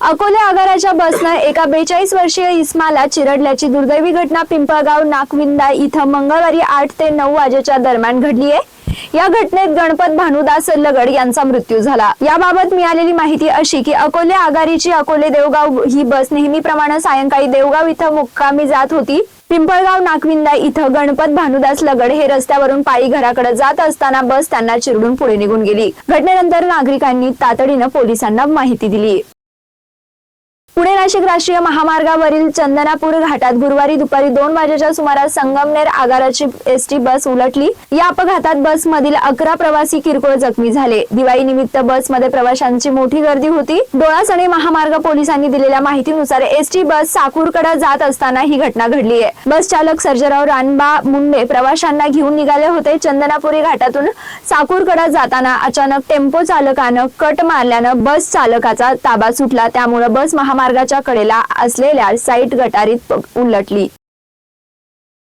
अकोले आगाराच्या बसनं एका बेचाळीस वर्षीय इस्माला चिरडल्याची दुर्दैवी घटना पिंपळगाव नाकविंदा इथं मंगळवारी आठ ते नऊ वाजेच्या दरम्यान घडली आहे या घटनेत गणपत भानुदास लगड यांचा मृत्यू झाला. याबाबत मिळालेली माहिती अशी की अकोले आगारीची अकोले देवगाव ही बस नेहमीप्रमाणे सायंकाळी देवगाव इथं मुक्कामी जात होती. पिंपळगाव नाकविंदा इथं गणपत भानुदास लगड हे रस्त्यावरून पायी घराकडे जात असताना बस त्यांना चिरडून पुढे निघून गेली. घटनेनंतर नागरिकांनी तातडीनं पोलिसांना माहिती दिली. पुणे नाशिक राष्ट्रीय महामार्गावरील चंदनापूर घाटात गुरुवारी दुपारी दोन वाजेच्या सुमारास संगमनेर आगाराची एसटी बस उलटली. या अपघातात बसमधील अकरा प्रवासी किरकोळ जखमी झाले. दिवाळी निमित्त बसमध्ये प्रवाशांची मोठी गर्दी होती. डोळासणे महामार्ग पोलिसांनी दिलेल्या माहितीनुसार एसटी बस साकूरकडे जात असताना ही घटना घडली आहे. बस चालक सर्जराव रानबा मुंडे प्रवाशांना घेऊन निघाले होते. चंदनापुरी घाटातून साकूरकडे जाताना अचानक टेम्पो चालकानं कट मारल्यानं बस चालकाचा ताबा सुटला. त्यामुळे बस महामार्गाच्या कडेला असलेल्या साईट गटारीत उलटली.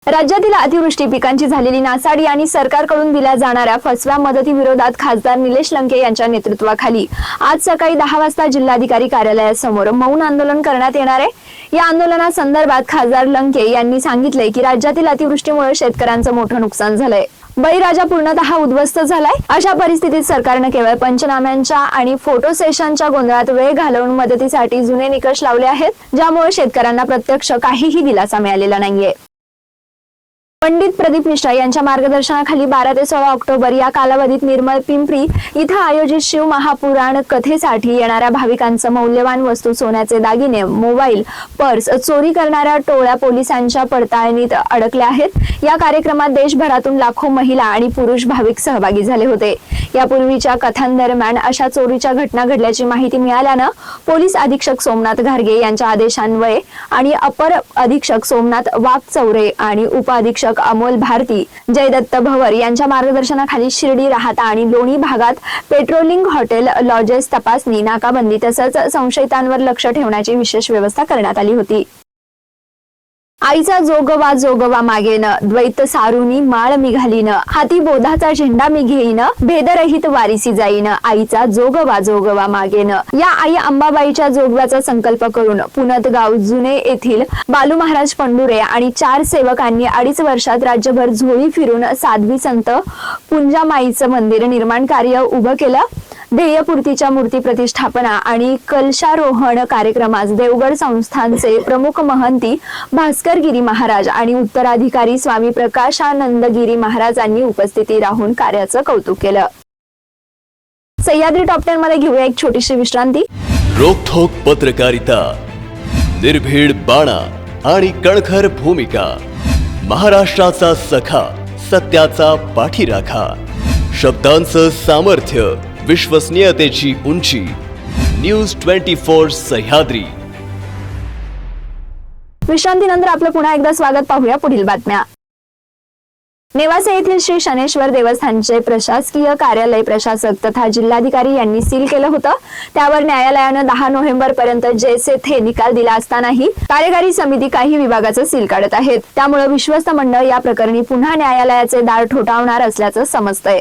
राज्यातील अतिवृष्टी पिकांची झालेली नासाडी आणि सरकारकडून दिल्या जाणाऱ्या फसव्या मदतीविरोधात खासदार निलेश लंके यांच्या नेतृत्वाखाली आज सकाळी दहा वाजता जिल्हाधिकारी कार्यालयासमोर मौन आंदोलन करण्यात येणार आहे. या आंदोलनासंदर्भात खासदार लंके यांनी सांगितले की राज्यातील अतिवृष्टीमुळे शेतकऱ्यांचं मोठं नुकसान झालंय. बळीराजा पूर्णतः उद्ध्वस्त झालाय. अशा परिस्थितीत सरकारनं केवळ पंचनाम्यांच्या आणि फोटो सेशनच्या गोंधळात वेळ घालवून मदतीसाठी जुने निकष लावले आहेत ज्यामुळे शेतकऱ्यांना प्रत्यक्ष काहीही दिलासा मिळालेला नाहीये. पंडित प्रदीप मिश्रा यांच्या मार्गदर्शनाखाली बारा ते सोळा ऑक्टोबर या कालावधीत निर्मळ पिंपरी इथं आयोजित शिव महापुराण कथेसाठी येणाऱ्या भाविकांचं मौल्यवान वस्तू सोन्याचे दागिने मोबाईल पर्स चोरी करणाऱ्या टोळ्या पोलिसांच्या पडताळणीत अडकल्या आहेत. या कार्यक्रमात देशभरातून लाखो महिला आणि पुरुष भाविक सहभागी झाले होते. यापूर्वीच्या कथांदरम्यान अशा चोरीच्या घटना घडल्याची माहिती मिळाल्यानं पोलीस अधीक्षक सोमनाथ घारगे यांच्या आदेशान्वये आणि अपर अधीक्षक सोमनाथ वाघचौरे आणि उपअधीक्षक अमोल भारती जयदत्त भवर यांच्या मार्गदर्शनाखाली शिर्डी राहता आणि लोणी भागात पेट्रोलिंग हॉटेल लॉजेस तपासणी नाकाबंदी तसंच संशयितांवर लक्ष ठेवण्याची विशेष व्यवस्था करण्यात आली होती. आईचा जोगवा जोगवा मागेन. द्वैत सारुनी माळ मी हाती बोधाचा झेंडा मी घेईन भेदरहित वारीसी जाईन. आईचा जोगवा जोगवा मागेन. या आई अंबाबाईच्या जोगव्याचा संकल्प करून पुनतगाव जुने येथील बालू महाराज पंडुरे आणि चार सेवकांनी अडीच वर्षात राज्यभर झोळी फिरून साध्वी संत पुंजामाईचं मंदिर निर्माण कार्य उभं केलं. ध्येयपूर्तीच्या मूर्ती प्रतिष्ठापना आणि कलशारोहण कार्यक्रमास देवगड संस्थानचे प्रमुख महंती भास्कर गिरी महाराज आणि उत्तराधिकारी स्वामी प्रकाशानंद गिरी महाराजांनी उपस्थिती राहून कार्याचं कौतुक केलं. सह्याद्री टॉप टेन मध्ये घेऊया एक छोटीशी विश्रांती. रोखोक पत्रकारिता निर्भीड बाणा आणि कणखर भूमिका महाराष्ट्राचा सखा सत्याचा पाठीराखा शब्दांचं सामर्थ्य विश्वसनीयतेची उंची. न्यूज ट्वेंटी फोर सह्याद्री विश्रांतीनंतर आपलं पुन्हा एकदा स्वागत पाहूया पुढील बातम्या. नेवासे येथील श्री शनेश्वर देवस्थानचे प्रशासकीय कार्यालय प्रशासक तथा जिल्हाधिकारी यांनी सील केलं होतं. त्यावर न्यायालयानं दहा नोव्हेंबर पर्यंत जैसे थे निकाल दिला असतानाही कार्यकारी समिती काही विभागाचं सील काढत आहेत. त्यामुळे विश्वस्त मंडळ या प्रकरणी पुन्हा न्यायालयाचे दार ठोठावणार असल्याचं समजतंय.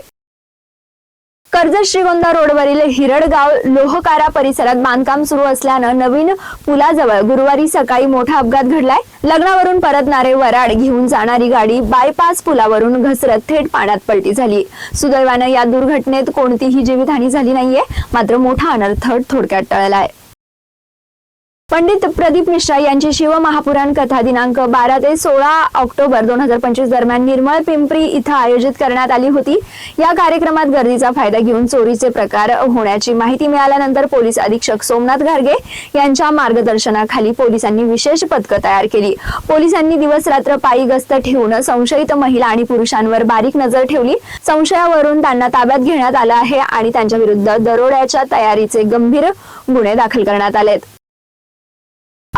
कर्जत श्रीगोंदा रोडवरील हिरडगाव लोहकारा परिसरात बांधकाम सुरू असल्यानं नवीन पुलाजवळ गुरुवारी सकाळी मोठा अपघात घडलाय. लग्नावरून परतणारे वराड घेऊन जाणारी गाडी बायपास पुलावरून घसरत थेट पाण्यात पलटी झाली. सुदैवानं या दुर्घटनेत कोणतीही जीवितहानी झाली नाहीये मात्र मोठा अनर्थ थोडक्यात टळलाय. पंडित प्रदीप मिश्रा यांची शिव महापुराण कथा दिनांक बारा ते सोळा ऑक्टोबर दोन हजार पंचवीस दरम्यान निर्मळ पिंपरी इथं आयोजित करण्यात आली होती. या कार्यक्रमात गर्दीचा फायदा घेऊन चोरीचे प्रकार होण्याची माहिती मिळाल्यानंतर पोलीस अधीक्षक सोमनाथ घारगे यांच्या मार्गदर्शनाखाली पोलिसांनी विशेष पथकं तयार केली. पोलिसांनी दिवस रात्र पायी गस्त ठेवून संशयित महिला आणि पुरुषांवर बारीक नजर ठेवली. संशयावरून त्यांना ताब्यात घेण्यात आलं आहे आणि त्यांच्या विरुद्ध दरोड्याच्या तयारीचे गंभीर गुन्हे दाखल करण्यात आलेत.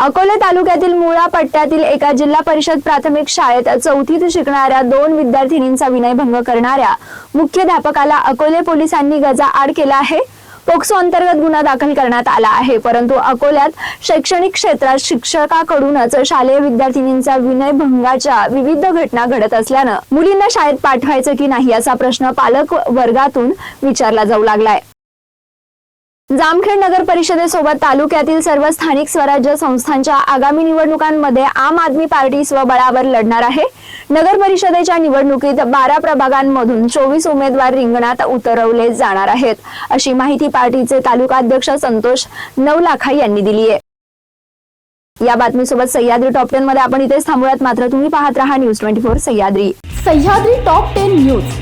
अकोले तालुक्यातील मुळा पट्ट्यातील एका जिल्हा परिषद प्राथमिक शाळेत चौथीत शिकणाऱ्या दोन विद्यार्थिनींचा विनयभंग करणाऱ्या मुख्याध्यापकाला अकोले पोलिसांनी गजा आड केला आहे. पोक्सो अंतर्गत गुन्हा दाखल करण्यात आला आहे परंतु अकोल्यात शैक्षणिक क्षेत्रात शिक्षकाकडूनच शालेय विद्यार्थिनींचा विनयभंगाच्या विविध घटना घडत असल्यानं मुलींना शाळेत पाठवायचं की नाही असा प्रश्न पालक वर्गातून विचारला जाऊ लागलाय. जामखेड नगर परिषदेसोबत तालुक्यातील सर्व स्थानिक स्वराज्य संस्थांच्या आगामी निवडणुकांमध्ये आम आदमी पार्टी स्वबळावर लढणार आहे. नगर परिषदेच्या निवडणुकीत बारा प्रभागांमधून चोवीस उमेदवार रिंगणात उतरवले जाणार आहेत. अशी माहिती पार्टीचे तालुकाध्यक्ष संतोष नवलाखा यांनी दिली आहे. या बातमीसोबत सह्याद्री टॉप टेन मध्ये आपण इथेच थांबूयात. मात्र तुम्ही पाहत राहा news twenty four Sahyadri. Sahyadri top ten news.